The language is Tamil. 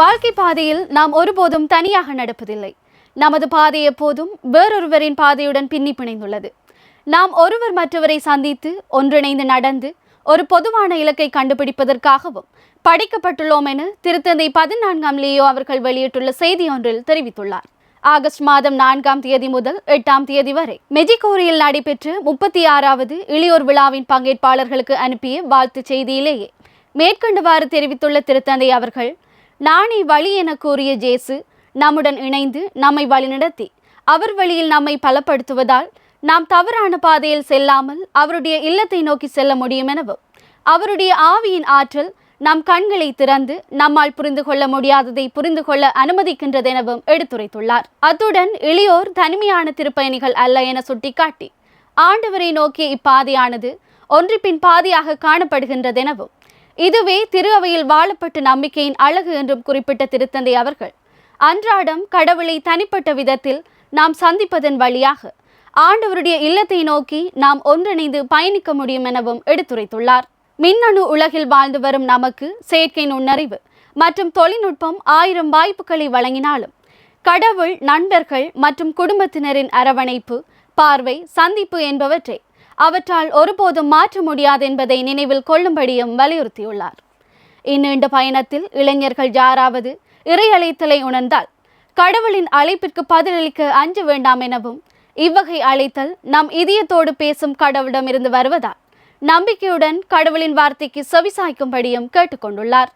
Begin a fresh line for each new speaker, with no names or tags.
வாழ்க்கை பாதையில் நாம் ஒருபோதும் தனியாக நடப்பதில்லை. நமது பாதை எப்போதும் வேறொருவரின் பாதையுடன் பின்னி பிணைந்துள்ளது நாம் ஒருவர் மற்றவரை சந்தித்து ஒன்றிணைந்து நடந்து ஒரு பொதுவான இலக்கை கண்டுபிடிப்பதற்காகவும் படைக்கப்பட்டுள்ளோம் என திருத்தந்தை பதினான்காம் லியோ அவர்கள் வெளியிட்டுள்ள செய்தி ஒன்றில் தெரிவித்துள்ளார். ஆகஸ்ட் மாதம் நான்காம் தேதி முதல் எட்டாம் தேதி வரை மெஜிகோரியில் நடைபெற்ற முப்பத்தி ஆறாவது இளையோர் விழாவின் பங்கேற்பாளர்களுக்கு அனுப்பிய வாழ்த்துச் செய்தியிலேயே மேற்கண்டவாறு தெரிவித்துள்ள திருத்தந்தை அவர்கள் நானே வழி என கூறிய ஜேசு நம்முடன் இணைந்து நம்மை வழிநடத்தி அவர் வழியில் நம்மை பலப்படுத்துவதால் நாம் தவறான பாதையில் செல்லாமல் அவருடைய இல்லத்தை நோக்கி செல்ல முடியும் எனவும் அவருடைய ஆவியின் ஆற்றல் நம் கண்களை திறந்து நம்மால் புரிந்து கொள்ள முடியாததை புரிந்து கொள்ள அனுமதிக்கின்றதெனவும் எடுத்துரைத்துள்ளார். அத்துடன் இளையோர் தனிமையான திருப்பயணிகள் அல்ல என சுட்டிக்காட்டி ஆண்டவரை நோக்கிய இப்பாதையானது ஒன்றிப்பின் பாதையாக காணப்படுகின்றதெனவும் இதுவே திரு அவையில் வாழப்பட்ட நம்பிக்கையின் அழகு என்றும் குறிப்பிட்ட திருத்தந்தை அவர்கள். அன்றாடம் கடவுளை தனிப்பட்ட விதத்தில் நாம் சந்திப்பதன் வழியாக ஆண்டவருடைய இல்லத்தை நோக்கி நாம் ஒன்றிணைந்து பயணிக்க முடியும் எனவும் எடுத்துரைத்துள்ளார். மின்னணு உலகில் வாழ்ந்து வரும் நமக்கு செயற்கை நுண்ணறிவு மற்றும் தொழில்நுட்பம் ஆயிரம் வாய்ப்புகளை வழங்கினாலும் கடவுள் நண்பர்கள் மற்றும் குடும்பத்தினரின் அரவணைப்பு பார்வை சந்திப்பு என்பவற்றை அவற்றால் ஒருபோதும் மாற்ற முடியாது என்பதை நினைவில் கொள்ளும்படியும் வலியுறுத்தியுள்ளார். இந்நீண்ட பயணத்தில் இளைஞர்கள் யாராவது இறையழைத்தலை உணர்ந்தால் கடவுளின் அழைப்பிற்கு பதிலளிக்க அஞ்ச வேண்டாம் எனவும் இவ்வகை அழைத்தல் நம் இதயத்தோடு பேசும் கடவுளிடமிருந்து வருவதால் நம்பிக்கையுடன் கடவுளின் வார்த்தைக்கு செவிசாய்க்கும்படியும் கேட்டுக்கொண்டுள்ளார்.